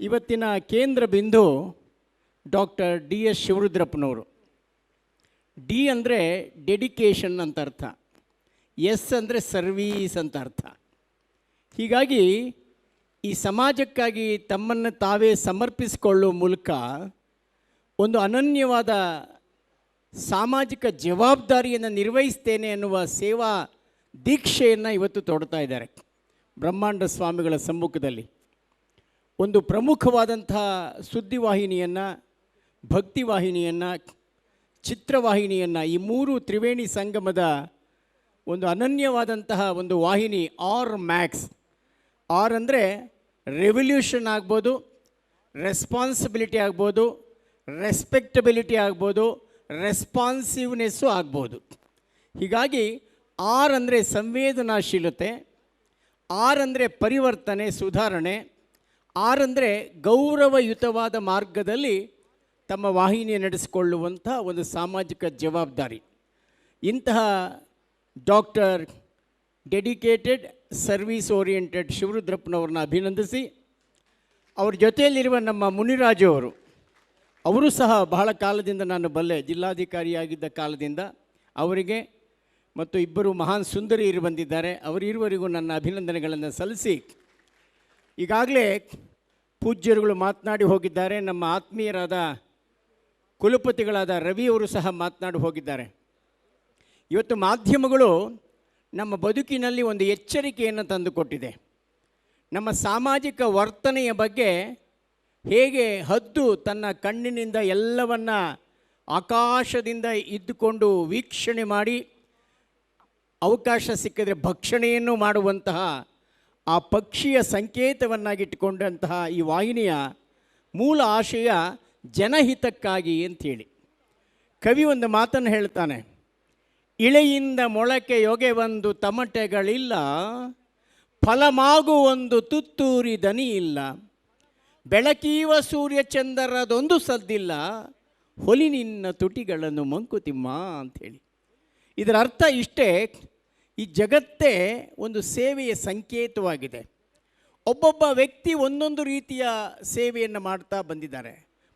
ಇವತ್ತಿನ ಕೇಂದ್ರ ಬಿಂದು ಡಾಕ್ಟರ್ ಡಿ ಎಸ್ ಶಿವರುದ್ರಪ್ಪನವರು. ಡಿ ಅಂದರೆ ಡೆಡಿಕೇಶನ್ ಅಂತ ಅರ್ಥ. ಎಸ್ ಅಂದರೆ ಸರ್ವೀಸ್ ಅಂತ ಅರ್ಥ. ಹೀಗಾಗಿ ಈ ಸಮಾಜಕ್ಕಾಗಿ ತಮ್ಮನ್ನು ತಾವೇ ಸಮರ್ಪಿಸಿಕೊಳ್ಳುವ ಮೂಲಕ ಒಂದು ಅನನ್ಯವಾದ ಸಾಮಾಜಿಕ ಜವಾಬ್ದಾರಿಯನ್ನು ನಿರ್ವಹಿಸ್ತೇನೆ ಅನ್ನುವ ಸೇವಾ ದೀಕ್ಷೆಯನ್ನು ಇವತ್ತು ತೊಡ್ತಾ ಇದ್ದಾರೆ ಬ್ರಹ್ಮಾಂಡ ಸ್ವಾಮಿಗಳ ಸಮ್ಮುಖದಲ್ಲಿ. ಒಂದು ಪ್ರಮುಖವಾದಂಥ ಸುದ್ದಿವಾಹಿನಿಯನ್ನು, ಭಕ್ತಿವಾಹಿನಿಯನ್ನು, ಚಿತ್ರವಾಹಿನಿಯನ್ನು ಈ ಮೂರು ತ್ರಿವೇಣಿ ಸಂಗಮದ ಒಂದು ಅನನ್ಯವಾದಂತಹ ಒಂದು ವಾಹಿನಿ ಆರ್ ಮ್ಯಾಕ್ಸ್. ಆರ್ ಅಂದರೆ ರೆವಲ್ಯೂಷನ್ ಆಗ್ಬೋದು, ರೆಸ್ಪಾನ್ಸಿಬಿಲಿಟಿ ಆಗ್ಬೋದು, ರೆಸ್ಪೆಕ್ಟಬಿಲಿಟಿ ಆಗ್ಬೋದು, ರೆಸ್ಪಾನ್ಸಿವ್ನೆಸ್ಸು ಆಗ್ಬೋದು. ಹೀಗಾಗಿ ಆರ್ ಅಂದರೆ ಸಂವೇದನಾಶೀಲತೆ, ಆರ್ ಅಂದರೆ ಪರಿವರ್ತನೆ, ಸುಧಾರಣೆ ಆರ್ ಅಂದರೆ ಗೌರವಯುತವಾದ ಮಾರ್ಗದಲ್ಲಿ ತಮ್ಮ ವಾಹಿನಿ ನಡೆಸಿಕೊಳ್ಳುವಂಥ ಒಂದು ಸಾಮಾಜಿಕ ಜವಾಬ್ದಾರಿ. ಇಂತಹ ಡಾಕ್ಟರ್ ಡೆಡಿಕೇಟೆಡ್ ಸರ್ವೀಸ್ ಓರಿಯೆಂಟೆಡ್ ಶಿವರುದ್ರಪ್ಪನವ್ರನ್ನ ಅಭಿನಂದಿಸಿ, ಅವ್ರ ಜೊತೆಯಲ್ಲಿರುವ ನಮ್ಮ ಮುನಿರಾಜು ಅವರು ಅವರು ಸಹ ಬಹಳ ಕಾಲದಿಂದ ನಾನು ಬಲ್ಲೆ ಜಿಲ್ಲಾಧಿಕಾರಿಯಾಗಿದ್ದ ಕಾಲದಿಂದ ಅವರಿಗೆ ಮತ್ತು ಇಬ್ಬರು ಮಹಾನ್ ಸುಂದರಿಯರು ಬಂದಿದ್ದಾರೆ ಅವರಿರುವರಿಗೂ ನನ್ನ ಅಭಿನಂದನೆಗಳನ್ನು ಸಲ್ಲಿಸಿ. ಈಗಾಗಲೇ ಪೂಜ್ಯರುಗಳು ಮಾತನಾಡಿ ಹೋಗಿದ್ದಾರೆ. ನಮ್ಮ ಆತ್ಮೀಯರಾದ ಕುಲಪತಿಗಳಾದ ರವಿಯವರು ಸಹ ಮಾತನಾಡಿ ಹೋಗಿದ್ದಾರೆ. ಇವತ್ತು ಮಾಧ್ಯಮಗಳು ನಮ್ಮ ಬದುಕಿನಲ್ಲಿ ಒಂದು ಎಚ್ಚರಿಕೆಯನ್ನು ತಂದುಕೊಟ್ಟಿದೆ ನಮ್ಮ ಸಾಮಾಜಿಕ ವರ್ತನೆಯ ಬಗ್ಗೆ ಹೇಗೆ ಹದ್ದು ತನ್ನ ಕಣ್ಣಿನಿಂದ ಎಲ್ಲವನ್ನ ಆಕಾಶದಿಂದ ಇದ್ದುಕೊಂಡು ವೀಕ್ಷಣೆ ಮಾಡಿ ಅವಕಾಶ ಸಿಕ್ಕಿದರೆ ಭಕ್ಷಣೆಯನ್ನು ಮಾಡುವಂತಹ ಆ ಪಕ್ಷಿಯ ಸಂಕೇತವನ್ನಾಗಿಟ್ಟುಕೊಂಡಂತಹ ಈ ವಾಹಿನಿಯ ಮೂಲ ಆಶಯ ಜನಹಿತಕ್ಕಾಗಿ ಅಂಥೇಳಿ. ಕವಿ ಒಂದು ಮಾತನ್ನು ಹೇಳ್ತಾನೆ ಇಳೆಯಿಂದ ಮೊಳಕೆ ಯೊಗೆ ಒಂದು ತಮಟೆಗಳಿಲ್ಲ ಫಲಮಾಗು ಒಂದು ತುತ್ತೂರಿ ದನಿ ಇಲ್ಲ ಬೆಳಕೀವ ಸೂರ್ಯಚಂದ್ರರದೊಂದು ಸದ್ದಿಲ್ಲ, ಹೊಲಿ ನಿನ್ನ ತುಟಿಗಳನ್ನು ಮಂಕುತಿಮ್ಮ ಅಂಥೇಳಿ. ಇದರ ಅರ್ಥ ಇಷ್ಟೇ ಈ ಜಗತ್ತೇ ಒಂದು ಸೇವೆಯ ಸಂಕೇತವಾಗಿದೆ. ಒಬ್ಬೊಬ್ಬ ವ್ಯಕ್ತಿ ಒಂದೊಂದು ರೀತಿಯ ಸೇವೆಯನ್ನು ಮಾಡ್ತಾ ಬಂದಿದ್ದಾರೆ.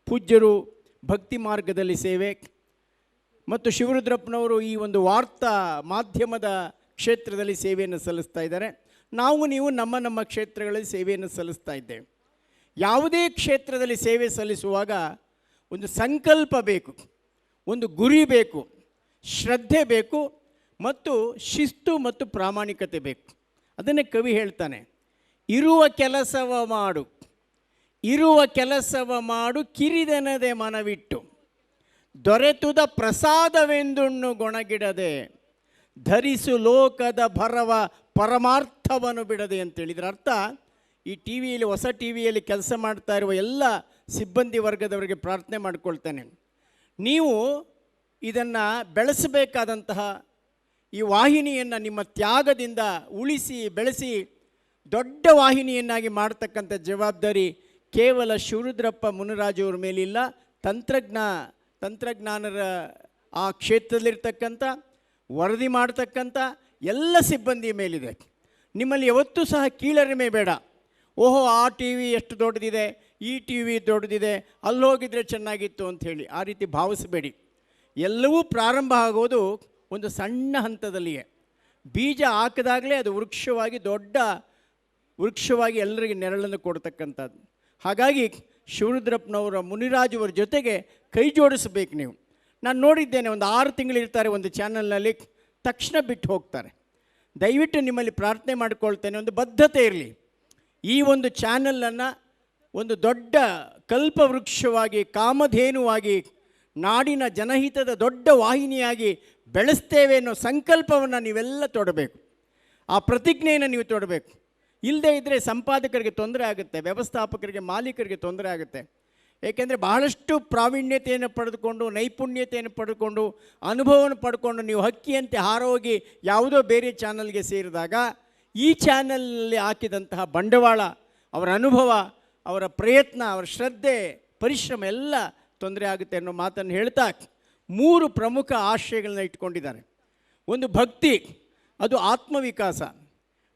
ಪೂಜ್ಯರು ಭಕ್ತಿ ಮಾರ್ಗದಲ್ಲಿ ಸೇವೆ ಮತ್ತು ಶಿವರುದ್ರಪ್ಪನವರು ಈ ಒಂದು ವಾರ್ತಾ ಮಾಧ್ಯಮದ ಕ್ಷೇತ್ರದಲ್ಲಿ ಸೇವೆಯನ್ನು ಸಲ್ಲಿಸ್ತಾ ಇದ್ದಾರೆ. ನಾವು ನೀವು ನಮ್ಮ ನಮ್ಮ ಕ್ಷೇತ್ರಗಳಲ್ಲಿ ಸೇವೆಯನ್ನು ಸಲ್ಲಿಸ್ತಾ ಇದ್ದೇವೆ. ಯಾವುದೇ ಕ್ಷೇತ್ರದಲ್ಲಿ ಸೇವೆ ಸಲ್ಲಿಸುವಾಗ ಒಂದು ಸಂಕಲ್ಪ ಬೇಕು, ಒಂದು ಗುರಿ ಬೇಕು, ಶ್ರದ್ಧೆ ಬೇಕು ಮತ್ತು ಶಿಸ್ತು ಮತ್ತು ಪ್ರಾಮಾಣಿಕತೆ ಬೇಕು. ಅದನ್ನೇ ಕವಿ ಹೇಳ್ತಾನೆ, ಇರುವ ಕೆಲಸವ ಮಾಡು, ಇರುವ ಕೆಲಸವ ಮಾಡು, ಕಿರಿದೆನದೆ ಮನವಿಟ್ಟು. ದೊರೆತುದ ಪ್ರಸಾದವೆಂದುಣ್ಣು ಗೊಣಗಿಡದೆ, ಧರಿಸು ಲೋಕದ ಭರವ ಪರಮಾರ್ಥವನ್ನು ಬಿಡದೆ ಇದರ ಅರ್ಥ, ಈ ಟಿ ವಿಯಲ್ಲಿ ಹೊಸ ಟಿ ವಿಯಲ್ಲಿ ಕೆಲಸ ಮಾಡ್ತಾ ಇರುವ ಎಲ್ಲ ಸಿಬ್ಬಂದಿ ವರ್ಗದವರಿಗೆ ಪ್ರಾರ್ಥನೆ ಮಾಡಿಕೊಳ್ತೇನೆ. ನೀವು ಇದನ್ನು ಬೆಳೆಸಬೇಕಾದಂತಹ ಈ ವಾಹಿನಿಯನ್ನು ನಿಮ್ಮ ತ್ಯಾಗದಿಂದ ಉಳಿಸಿ, ಬೆಳೆಸಿ, ದೊಡ್ಡ ವಾಹಿನಿಯನ್ನಾಗಿ ಮಾಡ್ತಕ್ಕಂಥ ಜವಾಬ್ದಾರಿ ಕೇವಲ ಶಿವರುದ್ರಪ್ಪ ಮುನರಾಜು ಅವ್ರ ಮೇಲಿಲ್ಲ. ತಂತ್ರಜ್ಞ, ತಂತ್ರಜ್ಞಾನರ ಆ ಕ್ಷೇತ್ರದಲ್ಲಿರ್ತಕ್ಕಂಥ, ವರದಿ ಮಾಡತಕ್ಕಂಥ ಎಲ್ಲ ಸಿಬ್ಬಂದಿ ಮೇಲಿದೆ. ನಿಮ್ಮಲ್ಲಿ ಯಾವತ್ತೂ ಸಹ ಕೀಳರಿಮೆ ಬೇಡ. ಓಹೋ, ಆ ಟಿ ವಿ ಎಷ್ಟು ದೊಡ್ಡದಿದೆ, ಈ ಟಿ ವಿ ದೊಡ್ಡದಿದೆ ಅಲ್ಲಿ ಹೋಗಿದ್ರೆ ಚೆನ್ನಾಗಿತ್ತು ಅಂಥೇಳಿ ಆ ರೀತಿ ಭಾವಿಸಬೇಡಿ. ಎಲ್ಲವೂ ಪ್ರಾರಂಭ ಆಗೋದು ಒಂದು ಸಣ್ಣ ಹಂತದಲ್ಲಿಯೇ. ಬೀಜ ಹಾಕಿದಾಗಲೇ ಅದು ವೃಕ್ಷವಾಗಿ, ದೊಡ್ಡ ವೃಕ್ಷವಾಗಿ ಎಲ್ಲರಿಗೆ ನೆರಳನ್ನು ಕೊಡ್ತಕ್ಕಂಥದ್ದು. ಹಾಗಾಗಿ ಶಿವರುದ್ರಪ್ಪನವರ ಮುನಿರಾಜುವರ ಜೊತೆಗೆ ಕೈ ಜೋಡಿಸಬೇಕು ನೀವು. ನಾನು ನೋಡಿದ್ದೇನೆ ಒಂದು ಆರು ತಿಂಗಳಿರ್ತಾರೆ ಒಂದು ಚಾನಲ್ನಲ್ಲಿ, ತಕ್ಷಣ ಬಿಟ್ಟು ಹೋಗ್ತಾರೆ. ದಯವಿಟ್ಟು ನಿಮ್ಮಲ್ಲಿ ಪ್ರಾರ್ಥನೆ ಮಾಡಿಕೊಳ್ತೇನೆ, ಒಂದು ಬದ್ಧತೆ ಇರಲಿ. ಈ ಒಂದು ಚಾನಲನ್ನು ಒಂದು ದೊಡ್ಡ ಕಲ್ಪವೃಕ್ಷವಾಗಿ ಕಾಮಧೇನುವಾಗಿ, ನಾಡಿನ ಜನಹಿತದ ದೊಡ್ಡ ವಾಹಿನಿಯಾಗಿ ಬೆಳೆಸ್ತೇವೆ ಅನ್ನೋ ಸಂಕಲ್ಪವನ್ನು ನೀವೆಲ್ಲ ತೊಡಬೇಕು. ಆ ಪ್ರತಿಜ್ಞೆಯನ್ನು ನೀವು ತೊಡಬೇಕು. ಇಲ್ಲದೇ ಇದ್ದರೆ ಸಂಪಾದಕರಿಗೆ ತೊಂದರೆ ಆಗುತ್ತೆ, ವ್ಯವಸ್ಥಾಪಕರಿಗೆ, ಮಾಲೀಕರಿಗೆ ತೊಂದರೆ ಆಗುತ್ತೆ. ಏಕೆಂದರೆ ಬಹಳಷ್ಟು ಪ್ರಾವೀಣ್ಯತೆಯನ್ನು ಪಡೆದುಕೊಂಡು, ನೈಪುಣ್ಯತೆಯನ್ನು ಪಡೆದುಕೊಂಡು, ಅನುಭವವನ್ನು ಪಡ್ಕೊಂಡು ನೀವು ಹಕ್ಕಿಯಂತೆ ಹಾರೋಗಿ ಯಾವುದೋ ಬೇರೆ ಚಾನಲ್ಗೆ ಸೇರಿದಾಗ, ಈ ಚಾನಲ್ನಲ್ಲಿ ಹಾಕಿದಂತಹ ಬಂಡವಾಳ, ಅವರ ಅನುಭವ, ಅವರ ಪ್ರಯತ್ನ, ಅವರ ಶ್ರದ್ಧೆ, ಪರಿಶ್ರಮ ಎಲ್ಲ ತೊಂದರೆ ಆಗುತ್ತೆ ಅನ್ನೋ ಮಾತನ್ನು ಹೇಳ್ತಾ ಮೂರು ಪ್ರಮುಖ ಆಶಯಗಳನ್ನ ಇಟ್ಕೊಂಡಿದ್ದಾರೆ. ಒಂದು ಭಕ್ತಿ, ಅದು ಆತ್ಮವಿಕಾಸ.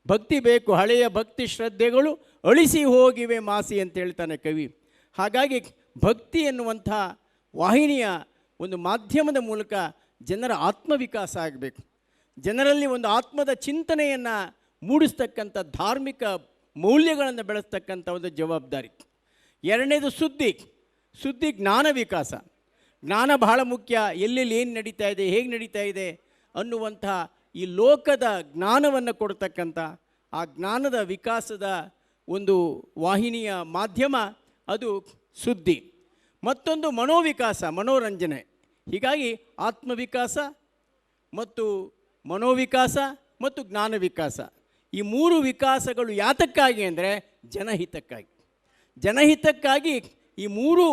ಭಕ್ತಿ ಬೇಕು, ಹಳೆಯ ಭಕ್ತಿ ಶ್ರದ್ಧೆಗಳು ಅಳಿಸಿ ಹೋಗಿವೆ ಮಾಸಿ ಅಂತ ಹೇಳ್ತಾನೆ ಕವಿ. ಹಾಗಾಗಿ ಭಕ್ತಿ ಎನ್ನುವಂಥ ವಾಹಿನಿಯ ಒಂದು ಮಾಧ್ಯಮದ ಮೂಲಕ ಜನರ ಆತ್ಮವಿಕಾಸ ಆಗಬೇಕು. ಜನರಲ್ಲಿ ಒಂದು ಆತ್ಮದ ಚಿಂತನೆಯನ್ನು ಮೂಡಿಸ್ತಕ್ಕಂಥ ಧಾರ್ಮಿಕ ಮೌಲ್ಯಗಳನ್ನು ಬೆಳೆಸ್ತಕ್ಕಂಥ ಒಂದು ಜವಾಬ್ದಾರಿ. ಎರಡನೇದು ಸುದ್ದಿ ಸುದ್ದಿ ಜ್ಞಾನ ವಿಕಾಸ. ಜ್ಞಾನ ಬಹಳ ಮುಖ್ಯ. ಎಲ್ಲೆಲ್ಲಿ ಏನು ನಡೀತಾ ಇದೆ, ಹೇಗೆ ನಡೀತಾ ಇದೆ ಅನ್ನುವಂಥ ಈ ಲೋಕದ ಜ್ಞಾನವನ್ನು ಕೊಡ್ತಕ್ಕಂಥ, ಆ ಜ್ಞಾನದ ವಿಕಾಸದ ಒಂದು ವಾಹಿನಿಯ ಮಾಧ್ಯಮ ಅದು ಸುದ್ದಿ. ಮತ್ತೊಂದು ಮನೋವಿಕಾಸ, ಮನೋರಂಜನೆ. ಹೀಗಾಗಿ ಆತ್ಮವಿಕಾಸ ಮತ್ತು ಮನೋವಿಕಾಸ ಮತ್ತು ಜ್ಞಾನ ವಿಕಾಸ ಈ ಮೂರು ವಿಕಾಸಗಳು ಯಾತಕ್ಕಾಗಿ ಅಂದರೆ ಜನಹಿತಕ್ಕಾಗಿ. ಜನಹಿತಕ್ಕಾಗಿ ಈ ಮೂರು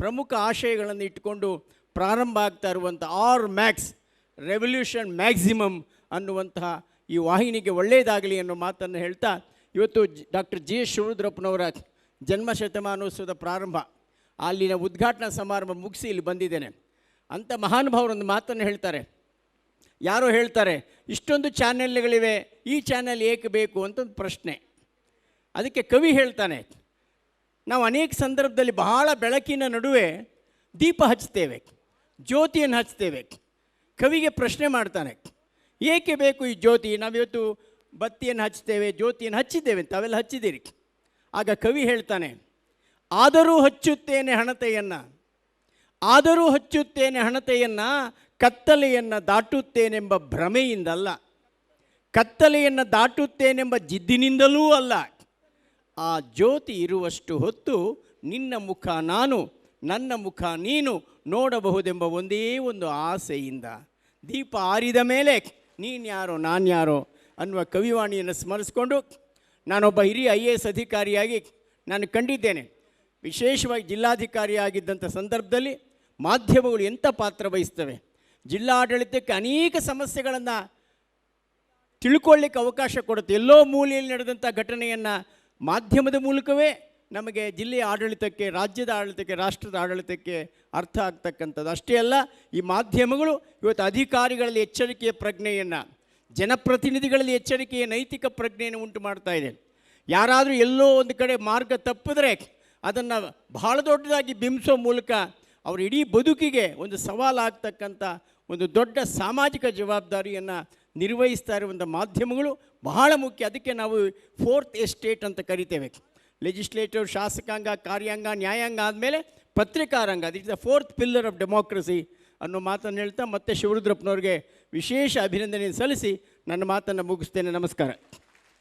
ಪ್ರಮುಖ ಆಶಯಗಳನ್ನು ಇಟ್ಟುಕೊಂಡು ಪ್ರಾರಂಭ ಆಗ್ತಾ ಇರುವಂಥ ಆರ್ ಮ್ಯಾಕ್ಸ್, ರೆವಲ್ಯೂಷನ್ ಮ್ಯಾಕ್ಸಿಮಮ್ ಅನ್ನುವಂತಹ ಈ ವಾಹಿನಿಗೆ ಒಳ್ಳೆಯದಾಗಲಿ ಅನ್ನೋ ಮಾತನ್ನು ಹೇಳ್ತಾ ಇವತ್ತು ಡಾಕ್ಟರ್ ಜಿ ಎಸ್ ಶಿವರುದ್ರಪ್ಪನವರ ಜನ್ಮ ಪ್ರಾರಂಭ. ಅಲ್ಲಿನ ಉದ್ಘಾಟನಾ ಸಮಾರಂಭ ಮುಗಿಸಿ ಇಲ್ಲಿ ಬಂದಿದ್ದೇನೆ. ಅಂಥ ಮಹಾನುಭಾವರೊಂದು ಮಾತನ್ನು ಹೇಳ್ತಾರೆ. ಯಾರೋ ಹೇಳ್ತಾರೆ, ಇಷ್ಟೊಂದು ಚಾನೆಲ್ಗಳಿವೆ, ಈ ಚಾನೆಲ್ ಏಕೆ ಬೇಕು? ಅಂತ ಒಂದು ಪ್ರಶ್ನೆ. ಅದಕ್ಕೆ ಕವಿ ಹೇಳ್ತಾನೆ ನಾವು ಅನೇಕ ಸಂದರ್ಭದಲ್ಲಿ ಬಹಳ ಬೆಳಕಿನ ನಡುವೆ ದೀಪ ಹಚ್ತೇವೆ ಜ್ಯೋತಿಯನ್ನು ಹಚ್ತೇವೆ ಕವಿಗೆ ಪ್ರಶ್ನೆ ಮಾಡ್ತಾನೆ, ಏಕೆ ಬೇಕು ಈ ಜ್ಯೋತಿ? ನಾವಿವತ್ತು ಬತ್ತಿಯನ್ನು ಹಚ್ತೇವೆ ಜ್ಯೋತಿಯನ್ನು ಹಚ್ಚಿದ್ದೇವೆ, ತಾವೆಲ್ಲ ಹಚ್ಚಿದ್ದೀರಿ. ಆಗ ಕವಿ ಹೇಳ್ತಾನೆ, ಆದರೂ ಹಚ್ಚುತ್ತೇನೆ ಹಣತೆಯನ್ನು, ಆದರೂ ಹಚ್ಚುತ್ತೇನೆ ಹಣತೆಯನ್ನು, ಕತ್ತಲೆಯನ್ನು ದಾಟುತ್ತೇನೆಂಬ ಭ್ರಮೆಯಿಂದಲ್ಲ, ಕತ್ತಲೆಯನ್ನು ದಾಟುತ್ತೇನೆಂಬ ಜಿದ್ದಿನಿಂದಲೂ ಅಲ್ಲ. ಆ ಜ್ಯೋತಿ ಇರುವಷ್ಟು ಹೊತ್ತು ನಿನ್ನ ಮುಖ ನಾನು, ನನ್ನ ಮುಖ ನೀನು ನೋಡಬಹುದೆಂಬ ಒಂದೇ ಒಂದು ಆಸೆಯಿಂದ. ದೀಪ ಆರಿದ ಮೇಲೆ, ನೀನ್ಯಾರೋ ಯಾರೋ ನಾನು ಯಾರೋ ಅನ್ನುವ ಕವಿವಾಣಿಯನ್ನು ಸ್ಮರಿಸಿಕೊಂಡು ನಾನೊಬ್ಬ ಹಿರಿಯ ಐ ಎ ಎಸ್ ಅಧಿಕಾರಿಯಾಗಿ ನಾನು ಕಂಡಿದ್ದೇನೆ. ವಿಶೇಷವಾಗಿ ಜಿಲ್ಲಾಧಿಕಾರಿಯಾಗಿದ್ದಂಥ ಸಂದರ್ಭದಲ್ಲಿ ಮಾಧ್ಯಮಗಳು ಎಂಥ ಪಾತ್ರ ವಹಿಸ್ತವೆ? ಜಿಲ್ಲಾಡಳಿತಕ್ಕೆ ಅನೇಕ ಸಮಸ್ಯೆಗಳನ್ನು ತಿಳ್ಕೊಳ್ಳಿಕ್ಕೆ ಅವಕಾಶ ಕೊಡುತ್ತೆ. ಎಲ್ಲೋ ಮೂಲೆಯಲ್ಲಿ ನಡೆದಂಥ ಘಟನೆಯನ್ನು ಮಾಧ್ಯಮದ ಮೂಲಕವೇ ನಮಗೆ ಜಿಲ್ಲೆಯ ಆಡಳಿತಕ್ಕೆ, ರಾಜ್ಯದ ಆಡಳಿತಕ್ಕೆ, ರಾಷ್ಟ್ರದ ಆಡಳಿತಕ್ಕೆ ಅರ್ಥ ಆಗ್ತಕ್ಕಂಥದ್ದು. ಅಷ್ಟೇ ಅಲ್ಲ, ಈ ಮಾಧ್ಯಮಗಳು ಇವತ್ತು ಅಧಿಕಾರಿಗಳಲ್ಲಿ ಎಚ್ಚರಿಕೆಯ ಪ್ರಜ್ಞೆಯನ್ನು, ಜನಪ್ರತಿನಿಧಿಗಳಲ್ಲಿ ಎಚ್ಚರಿಕೆಯ ನೈತಿಕ ಪ್ರಜ್ಞೆಯನ್ನು ಉಂಟು ಮಾಡ್ತಾ ಇದೆ. ಯಾರಾದರೂ ಎಲ್ಲೋ ಒಂದು ಕಡೆ ಮಾರ್ಗ ತಪ್ಪಿದ್ರೆ ಅದನ್ನು ಬಹಳ ದೊಡ್ಡದಾಗಿ ಬಿಂಬಿಸೋ ಮೂಲಕ ಅವ್ರ ಇಡೀ ಬದುಕಿಗೆ ಒಂದು ಸವಾಲಾಗ್ತಕ್ಕಂಥ ಒಂದು ದೊಡ್ಡ ಸಾಮಾಜಿಕ ಜವಾಬ್ದಾರಿಯನ್ನು ನಿರ್ವಹಿಸ್ತಾ ಇರುವಂಥ ಮಾಧ್ಯಮಗಳು ಬಹಳ ಮುಖ್ಯ. ಅದಕ್ಕೆ ನಾವು ಫೋರ್ತ್ ಎಸ್ಟೇಟ್ ಅಂತ ಕರಿತೇವೆ. ಲೆಜಿಸ್ಲೇಟಿವ್ ಶಾಸಕಾಂಗ, ಕಾರ್ಯಾಂಗ, ನ್ಯಾಯಾಂಗ ಆದಮೇಲೆ ಪತ್ರಿಕಾರಂಗ. It is the fourth pillar of democracy ಅನ್ನೋ ಮಾತನ್ನು ಹೇಳ್ತಾ ಮತ್ತೆ ಶಿವರುದ್ರಪ್ಪನವ್ರಿಗೆ ವಿಶೇಷ ಅಭಿನಂದನೆ ಸಲ್ಲಿಸಿ ನನ್ನ ಮಾತನ್ನು ಮುಗಿಸ್ತೇನೆ. ನಮಸ್ಕಾರ.